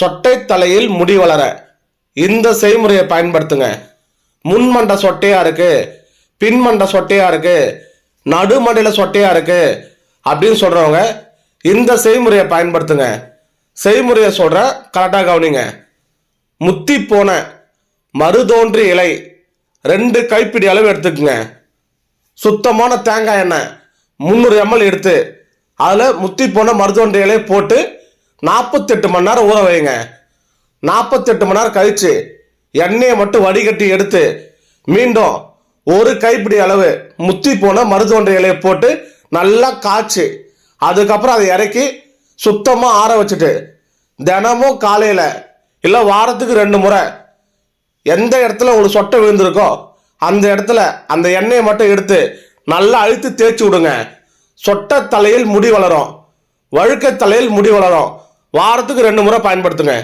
சொட்டை தலையில் முடி வளர. இந்த செய்முறையை பயன்படுத்துங்க. முன்மண்ட சொட்டையா இருக்கு பின்மண்ட சொட்டையா இருக்கு நடுமண்டையில சொட்டையா இருக்கு அப்படின்னு சொல்றவங்க இந்த செய்முறையை பயன்படுத்துங்க. செய்முறையை சொல்ற கரெக்டாக கவனிங்க. முத்தி போன மறுதோன்றி இலை ரெண்டு கைப்பிடி அளவு எடுத்துக்கோங்க. சுத்தமான தேங்காய் எண்ணெய் முந்நூறு எம்எல் எடுத்து அதில் முத்தி போன மருதோன்றி இலையை போட்டு நாற்பத்தெட்டு மணி நேரம் ஊற வைங்க. நாற்பத்தெட்டு மணி நேரம் கழிச்சு எண்ணெயை மட்டும் வடிகட்டி எடுத்து மீண்டும் ஒரு கைப்பிடி அளவு முத்தி போன மருதோன்றி இலையை போட்டு நல்லா காய்ச்சி அதுக்கப்புறம் அதை இறக்கி சுத்தமாக ஆற வச்சுட்டு தினமும் காலையில் இல்லை வாரத்துக்கு ரெண்டு முறை எந்த இடத்துல உங்களுக்கு சொட்டை விழுந்திருக்கோ அந்த இடத்துல அந்த எண்ணெயை மட்டும் எடுத்து நல்லா அழுத்தி தேய்ச்சி விடுங்க. சொட்டை தலையில் முடி வளரும். வழுக்க தலையில் முடி வளரும். வாரத்துக்கு ரெண்டு முறை பயன்படுத்துங்க.